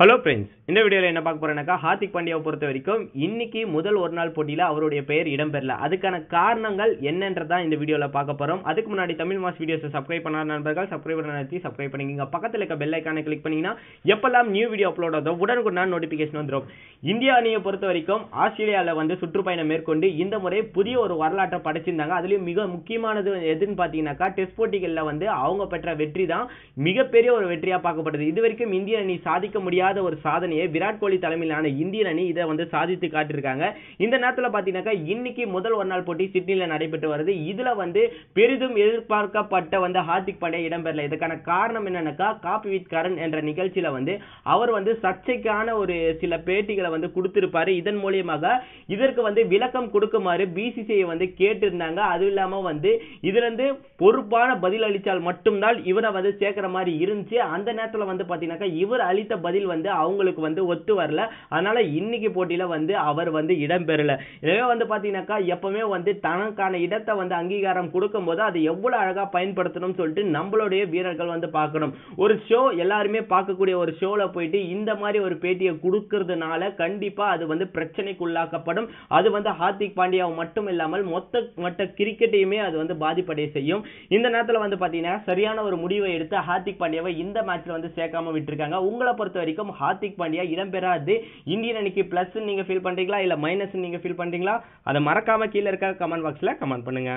Hello friends இந்த வீடியோவில் என்ன பார்க்க போறேன்னாக்கா ஹார்திக் பாண்டியாவை பொறுத்த வரைக்கும் இன்னைக்கு முதல் ஒரு நாள் போட்டியில் அவருடைய பெயர் இடம்பெறல. அதுக்கான காரணங்கள் என்னன்றதான் இந்த வீடியோவில் பார்க்க போகிறோம் அதுக்கு முன்னாடி தமிழ் மாஸ் வீடியோஸை சப்ஸ்கிரைப் பண்ணாத நண்பர்கள் சப்ஸ்கிரைப் பண்ண நிறுத்தி சப்ஸ்கிரைப் பண்ணிக்கிங்க. பக்கத்தில் இருக்க பெல் ஐக்கானை கிளிக் பண்ணிங்கன்னா எப்பெல்லாம் நியூ வீடியோ அப்லோட் ஆகுதோ உடனுக்குடன் நோட்டிஃபிகேஷன் வந்துடும் இந்தியா அணியை பொறுத்த வரைக்கும் ஆஸ்திரேலியாவில் வந்து சுற்றுப்பயணம் மேற்கொண்டு இந்த முறை புதிய ஒரு வரலாற்றை படைச்சிருந்தாங்க. அதுலேயும் மிக முக்கியமானது எதுன்னு பார்த்தீங்கன்னாக்கா டெஸ்ட் போட்டிகளில் வந்து அவங்க பெற்ற வெற்றி தான் மிகப்பெரிய ஒரு வெற்றியாக பார்க்கப்படுது. இது வரைக்கும் இந்திய அணி சாதிக்க முடியாது முடியாத ஒரு சாதனையை விராட் கோலி தலைமையிலான இந்தியன் அணி இதை வந்து சாதித்து காட்டியிருக்காங்க. இந்த நேரத்தில் பார்த்தீங்கன்னாக்கா இன்னைக்கு முதல் ஒரு நாள் போட்டி சிட்னியில் நடைபெற்று வருது. இதில் வந்து பெரிதும் எதிர்பார்க்கப்பட்ட வந்து ஹார்திக் பாண்டே இடம்பெறல. இதுக்கான காரணம் என்னன்னாக்கா காப்பி வித் கரண் என்ற நிகழ்ச்சியில் வந்து அவர் வந்து சர்ச்சைக்கான ஒரு சில பேட்டிகளை வந்து கொடுத்திருப்பாரு. இதன் மூலியமாக இதற்கு வந்து விளக்கம் கொடுக்குமாறு பிசிசிஐ வந்து கேட்டிருந்தாங்க. அதுவும் இல்லாமல் வந்து இதுலேருந்து பொறுப்பான பதில் அளித்தால் மட்டும்தான் இவரை வந்து சேர்க்குற மாதிரி இருந்துச்சு. அந்த நேரத்தில் வந்து பார்த்தீங்கன்னாக்கா இவர் அளித்த பதில் வந்து அவங்களுக்கு வந்து ஒத்து வரல. அதனால இன்னைக்கு போட்டியில வந்து அவர் வந்து இடம் பெறல. எனவே வந்து பாத்தீங்கன்னாக்கா எப்பவுமே வந்து தனக்கான இடத்தை வந்து அங்கீகாரம் கொடுக்கும் போது அதை எவ்வளவு அழகா பயன்படுத்தணும்னு சொல்லிட்டு நம்மளுடைய வீரர்கள் வந்து பார்க்கணும். ஒரு ஷோ எல்லாருமே பார்க்கக்கூடிய ஒரு ஷோல போயிட்டு இந்த மாதிரி ஒரு பேட்டியை கொடுக்கறதுனால கண்டிப்பா அது வந்து பிரச்சனைக்குள்ளாக்கப்படும். அது வந்து ஹார்திக் பாண்டியாவை மட்டும் இல்லாமல் மொத்த மொத்த கிரிக்கெட்டையுமே அது வந்து பாதிப்படைய செய்யும். இந்த நேரத்துல வந்து பாத்தீங்கன்னா சரியான ஒரு முடிவை எடுத்து ஹார்திக் பாண்டியாவை இந்த மேட்ச்ல வந்து சேர்க்காம விட்டுருக்காங்க. உங்களை பொறுத்த வரைக்கும் வரைக்கும் ஹார்திக் பாண்டியா இடம்பெறாது. இந்தியன் அணிக்கு பிளஸ் நீங்க ஃபீல் பண்றீங்களா? இல்ல மைனஸ் நீங்க ஃபீல் பண்றீங்களா? அதை மறக்காம கீழே இருக்க கமெண்ட் பாக்ஸ்ல கமெண்ட் பண்ணுங்க.